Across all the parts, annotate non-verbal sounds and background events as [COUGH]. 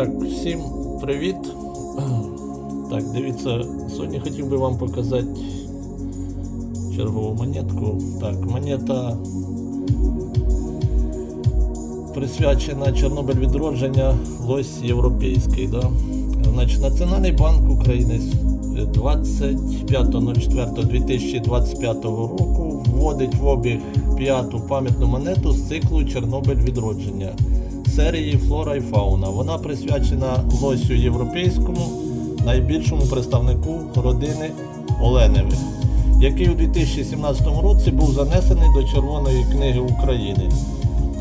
Так, всім привіт. Так, дивіться, сьогодні хотів би вам показати чергову монетку. Так, монета присвячена Чорнобиль відродження Лось Європейський. Да? Значить, Національний банк України 25.04.2025 року вводить в обіг п'яту пам'ятну монету з циклу Чорнобиль відродження серії Флора і Фауна. Вона присвячена лосю європейському, найбільшому представнику родини Оленевих, який у 2017 році був занесений до Червоної книги України.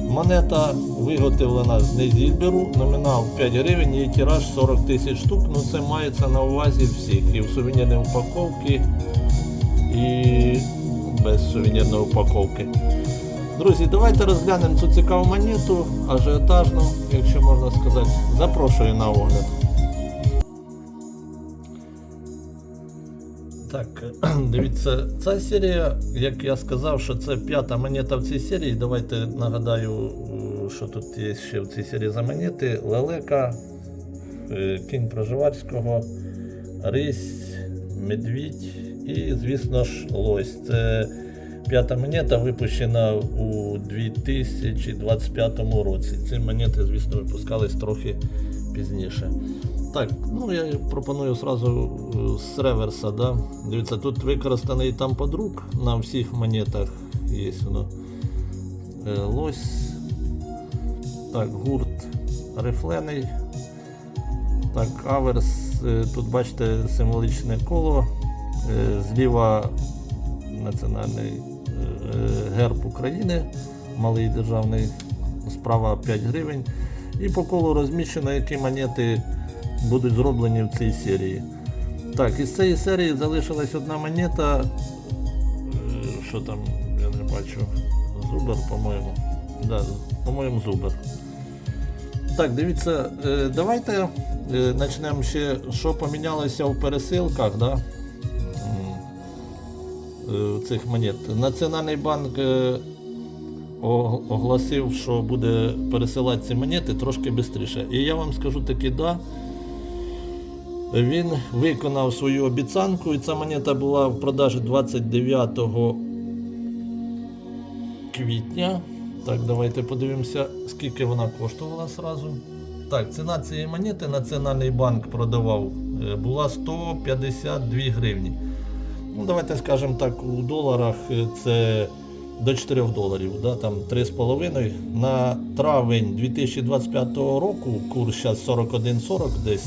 Монета виготовлена з незільберу, номінал 5 гривень, її тираж 40 тисяч штук. Ну це мається на увазі всіх. І в сувенірній упаковці, і без сувенірної упаковки. Друзі, давайте розглянемо цю цікаву монету, ажіотажну, якщо можна сказати. Запрошую на огляд. Так, [CLEARS THROAT] дивіться, ця серія, як я сказав, що це п'ята монета в цій серії. Давайте нагадаю, що тут є ще в цій серії за монети. Лелека, е, кінь Проживарського, Рись, Медвідь і, звісно ж, Лось. Це п'ята монета випущена у 2025 році. Ці монети, звісно, випускались трохи пізніше. Так, ну я пропоную сразу е, з реверса. Да? Дивіться, тут використаний там подруг на всіх монетах. Є воно. Е, Лось. Так, гурт рифлений. Так, аверс. е, Тут бачите символічне коло. Зліва національний герб України, малий державний, справа 5 гривень. І по колу розміщено, які монети будуть зроблені в цій серії. Так, із цієї серії залишилась одна монета. Е, Що там, я не бачу. Зубер, по-моєму. Да, по-моєму, зубер. Так, дивіться, е, давайте е, почнемо ще, що помінялося в пересилках. Да? Е, Цих монет. Національний банк е, оголосив, що буде пересилати ці монети трошки швидше. І я вам скажу таки, да. Він виконав свою обіцянку, і ця монета була в продажі 29 квітня. Так, давайте подивимося, скільки вона коштувала сразу. Так, ціна цієї монети Національний банк продавав е, була 152 гривні. Ну, давайте скажемо так, у доларах е, це до 4 доларів, да, там 3,5. На травень 2025 року курс зараз 41,40 десь.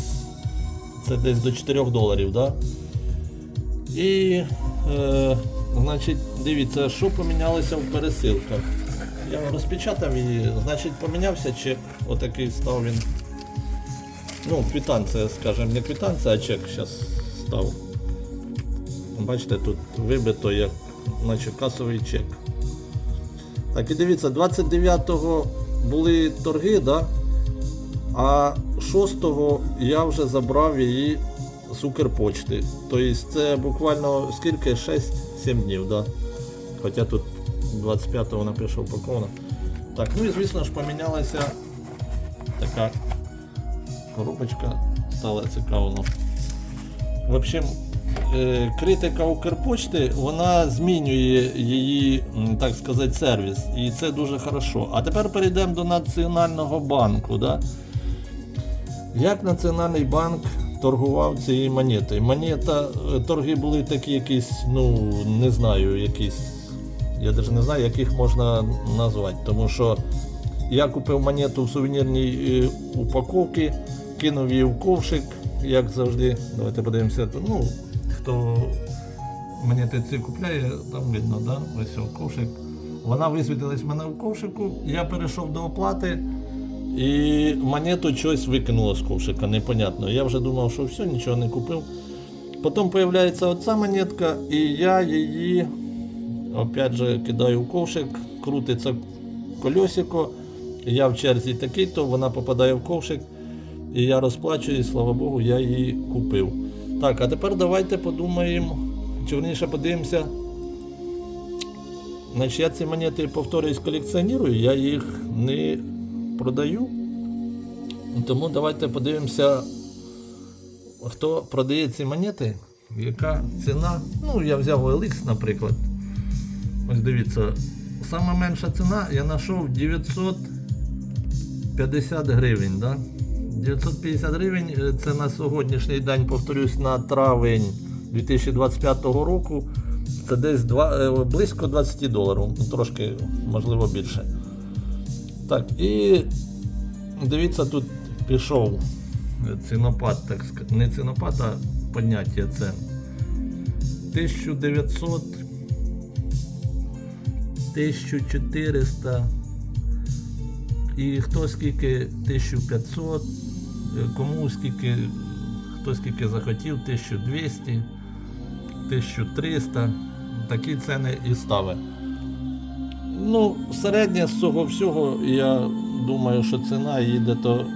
Це десь до 4 доларів, да? І, е, значить, дивіться, що помінялося в пересилках. Я розпечатав її, значить, помінявся чек, отакий став він. Ну, квитанція, скажімо, не квитанція, а чек зараз став. Бачите, тут вибито як наче касовий чек. Так, і дивіться, 29-го були торги, да? а 6-го я вже забрав її з Укрпочти. Тобто це буквально скільки? 6-7 днів. Да? Хоча тут 25-го напише упаковано. Так, ну і звісно ж помінялася така коробочка, стала цікаво. В общем, критика Укрпочти, вона змінює її, так сказати, сервіс. І це дуже хорошо. А тепер перейдемо до Національного банку. Да? Як Національний банк торгував цією монетою? Монета, е, торги були такі якісь, ну, не знаю, якісь. Я навіть не знаю, яких можна назвати. Тому що я купив монету в сувенірній е, упаковці, кинув її в ковшик, як завжди. Давайте подивимося. Ну, хто монети ці купляє, там видно, да? ось о, ковшик. Вона висвітилась в мене в ковшику, я перейшов до оплати. І монету щось викинуло з ковшика, непонятно. Я вже думав, що все, нічого не купив. Потім з'являється оця монетка, і я її опять же кидаю в ковшик, крутиться колесико. Я в черзі такий, то вона попадає в ковшик. І я розплачуюсь, слава Богу, я її купив. Так, а тепер давайте подумаємо, чи верніше подивимося. Значить, я ці монети повторюсь колекціоную, я їх не продаю. Тому давайте подивимося, хто продає ці монети, яка ціна. Ну, я взяв OLX, наприклад. Ось дивіться, сама менша ціна я знайшов 950 гривень. Да? 950 гривень е, це на сьогоднішній день, повторюсь, на травень 2025 року. Це десь два, е, близько 20 доларів, ну, трошки, можливо, більше. Так, і дивіться, тут пішов цінопад, так сказати, не цінопад, а поняття цен. 1900, 1400 і хто скільки 1500, е, кому скільки, хто скільки захотів, 1200, 1300, такі ціни і стави. Ну, середня з цього всього, я думаю, що ціна їде, то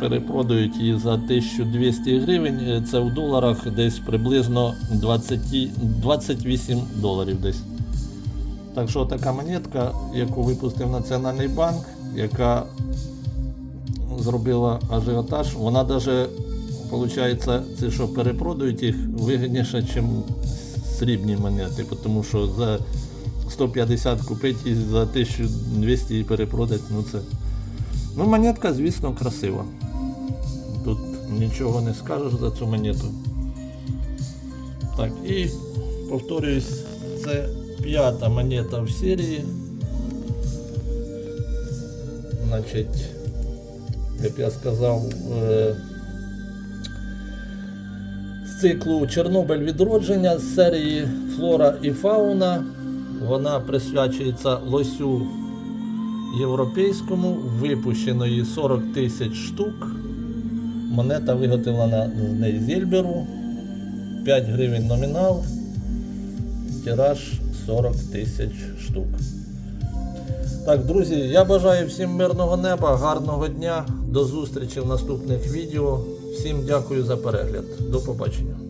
перепродають її за 1200 гривень. Це в доларах десь приблизно 20, 28 доларів десь. Так що така монетка, яку випустив Національний банк, яка зробила ажіотаж, вона навіть, виходить, це що перепродають їх вигідніше, ніж срібні монети, тому що за 150 купити і за 1200 її перепродати, ну це. Ну, монетка, звісно, красива. Тут нічого не скажеш за цю монету. Так, і повторююсь, це п'ята монета в серії. Значить, як я сказав, е, з циклу Чорнобиль відродження з серії Флора і Фауна. Вона присвячується лосю європейському, випущеної 40 тисяч штук. Монета виготовлена з Нейзельберу. 5 гривень номінал. Тираж 40 тисяч штук. Так, друзі, я бажаю всім мирного неба, гарного дня, до зустрічі в наступних відео. Всім дякую за перегляд. До побачення.